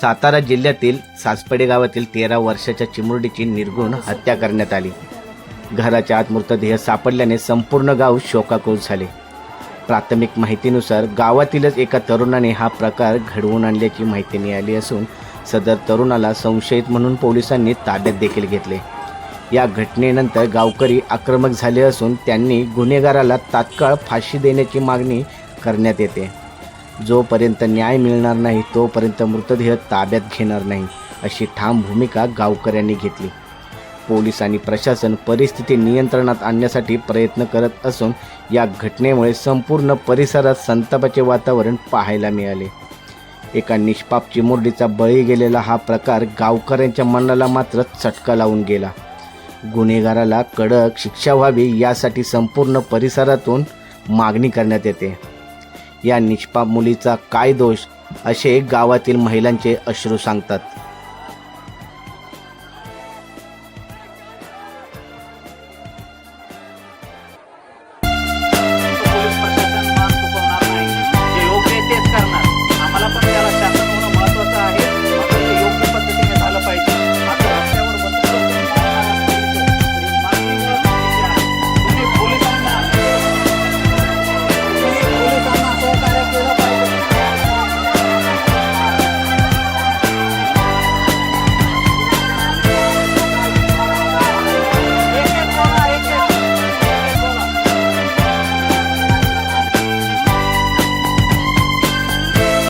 सातारा जिल्ह्यातील सासपडे गावातील तेरा वर्षाच्या चिमुरडीची निर्गुण हत्या करण्यात आली. घराच्या आत मृतदेह सापडल्याने संपूर्ण गाव शोकाकुल झाले. प्राथमिक माहितीनुसार गावातीलच एका तरुणाने हा प्रकार घडवून आणल्याची माहिती मिळाली असून सदर तरुणाला संशयित म्हणून पोलिसांनी ताब्यात देखील घेतले. या घटनेनंतर गावकरी आक्रमक झाले असून त्यांनी गुन्हेगाराला तात्काळ फाशी देण्याची मागणी करण्यात येते. जोपर्यंत न्याय मिळणार नाही तोपर्यंत मृतदेह ताब्यात घेणार नाही अशी ठाम भूमिका गावकऱ्यांनी घेतली. पोलीस आणि प्रशासन परिस्थिती नियंत्रणात आणण्यासाठी प्रयत्न करत असून या घटनेमुळे संपूर्ण परिसरात संतापाचे वातावरण पाहायला मिळाले. एका निष्पाप चिमुरडीचा बळी गेलेला हा प्रकार गावकऱ्यांच्या मनाला मात्र चटका लावून गेला. गुन्हेगाराला कडक शिक्षा व्हावी यासाठी संपूर्ण परिसरातून मागणी करण्यात येते. या निष्पाप मुलीचा काय दोष असे गावातील महिलांचे अश्रू सांगतात.